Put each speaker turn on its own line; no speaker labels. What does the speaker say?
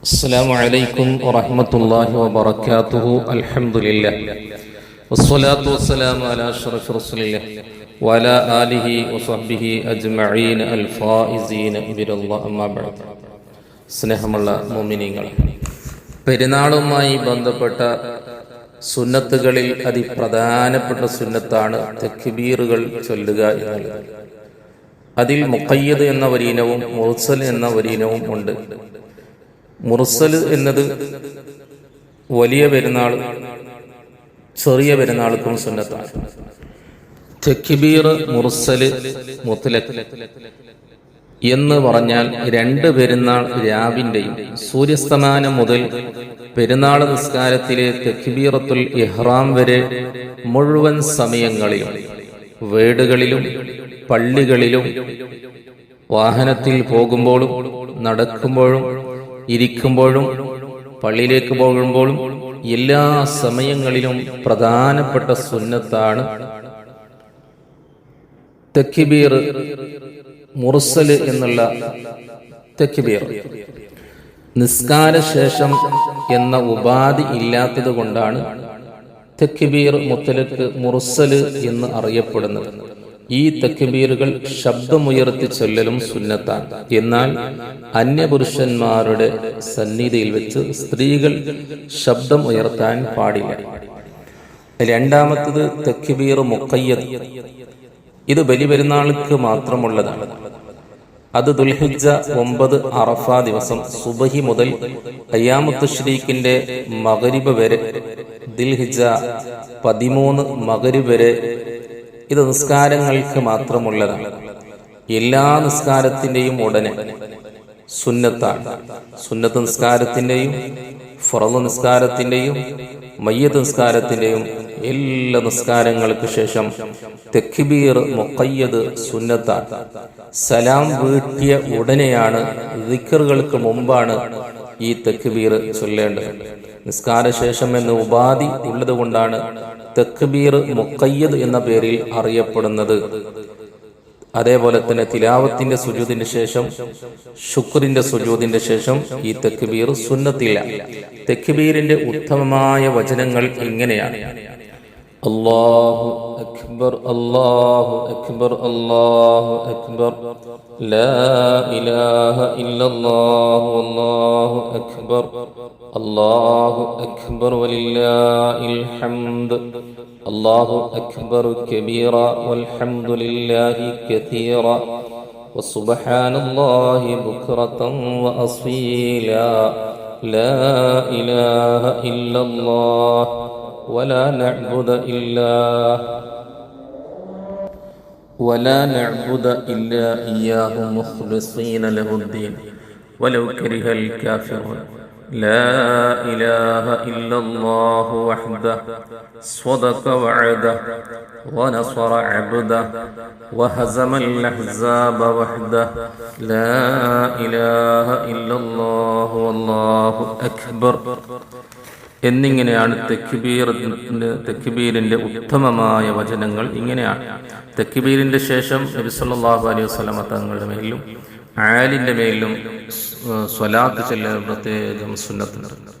السلام عليكم ورحمة الله وبركاته الحمد لله والصلاة والسلام على أشرف رسول الله وعلى آله وصحبه أجمعين الفائزين بر الله أما بعد സ്നേഹമുള്ള മോമിനിങ്ങൾ പെരുന്നാളുമായി ബന്ധപ്പെട്ട സുന്നത്തുകളിൽ അതിപ്രധാനപ്പെട്ട സുന്നത്താണ് തെക്കുബീറുകൾ ചൊല്ലുക എന്നുള്ളത് അതിൽ മുക്കയ്യദ് എന്ന വരീനവും മുർസൽ എന്ന വരീനവും ഉണ്ട് മുർസൽ എന്നത് വലിയ പെരുന്നാൾ ചെറിയ പെരുന്നാൾക്കും സുന്നത്താണ്. തെക്കിബീർ മുർസൽ മുത്തലക് എന്ന് പറഞ്ഞാൽ രണ്ട് പെരുന്നാൾ രാവിന്റെയും സൂര്യസ്തമാനം മുതൽ പെരുന്നാൾ നിസ്കാരത്തിലെ തെക്കിബീറത്തുൽ ഇഹ്റാം വരെ മുഴുവൻ സമയങ്ങളിലും വീടുകളിലും പള്ളികളിലും വാഹനത്തിൽ പോകുമ്പോഴും നടക്കുമ്പോഴും ഇരിക്കുമ്പോഴും പള്ളിയിലേക്ക് പോകുമ്പോഴും എല്ലാ സമയങ്ങളിലും പ്രധാനപ്പെട്ട സുന്നത്താണ് തെക്കിബീർ മുറുസൽ എന്നുള്ള തെക്കിബീർ. നിസ്കാര ശേഷം എന്ന ഉപാധി ഇല്ലാത്തത് കൊണ്ടാണ് തെക്കിബീർ മുത്തലക്ക് മുറുസൽ എന്ന് അറിയപ്പെടുന്നത്. ഈ തക്ബീറുകൾ ശബ്ദമുയർത്തി ചൊല്ലലും സുന്നത്താണ്. എന്നാൽ അന്യപുരുഷന്മാരുടെ സന്നിധിയിൽ വെച്ച് സ്ത്രീകൾ ശബ്ദം ഉയർത്താൻ പാടില്ല. രണ്ടാമത്തത് തക്ബീർ മുക്കയ്യത് ഇത് ബലിപെരുന്നാൾക്ക് മാത്രമുള്ളതാണ്. അത് ദുൽഹിജ ഒമ്പത് അറഫ ദിവസം സുബഹി മുതൽ അയ്യാമുത്ത് ഷരീഖിന്റെ മകരിബ് വരെ ദിൽഹിജ പതിമൂന്ന് മകരിബ് വരെ ഇത് നിസ്കാരങ്ങൾക്ക് മാത്രമുള്ളതാണ് എല്ലാ നിസ്കാരത്തിന്റെയും ഉടനെ സുന്നത്താണ്. സുന്നത്ത് നിസ്കാരത്തിന്റെയും ഫറദ് നിസ്കാരത്തിന്റെയും മയ്യത്ത് നിസ്കാരത്തിന്റെയും എല്ലാ നിസ്കാരങ്ങൾക്ക് ശേഷം തെക്കിബീർ മുക്കയ്യത് സുന്നത്താണ്. സലാം വീട്ടിയ ഉടനെയാണ് ദിക്കറുകൾക്ക് മുമ്പാണ് ഈ തെക്കുബീർ ചൊല്ലേണ്ടത്. നിസ്കാരശേഷം എന്ന ഉപാധി ഉള്ളത് കൊണ്ടാണ് തെക്കുബീർ മുക്കയ്യത് എന്ന പേരിൽ അറിയപ്പെടുന്നത്. അതേപോലെ തന്നെ തിലാവത്തിന്റെ സുജൂതിന്റെ ശേഷം ശുക്രിന്റെ സുജൂതിന്റെ ശേഷം ഈ തെക്കുബീർ സുന്നത്തില്ല. തെക്കുബീറിന്റെ ഉത്തമമായ വചനങ്ങൾ ഇങ്ങനെയാണ്. الله أكبر الله أكبر الله أكبر. لا إله إلا الله والله أكبر. الله أكبر ولله الحمد. الله أكبر كبيرا والحمد لله كثيرا. وسبحان الله بكرة وأصيلا. لا إله إلا الله. ولا نعبد إلا ولا نعبد إلا إياه مخلصين له الدين. ولو كره الكافرون. لا إله إلا الله وحده. صدق وعده. ونصر عبده. وهزم الأحزاب وحده. لا إله إلا الله والله أكبر. എന്നിങ്ങനെയാണ് തെക്കിബീറിന്റെ തെക്കിബീരിന്റെ ഉത്തമമായ വചനങ്ങൾ ഇങ്ങനെയാണ് തെക്കിബീരിന്റെ ശേഷം നബിസല്ലാഹു അലൈഹി വസ്ലമ തങ്ങളുടെ മേലും ആലിന്റെ മേലും സ്വലാത്ത് ചെല്ലാൻ പ്രത്യേകം സുന്നത്തുണ്ട്.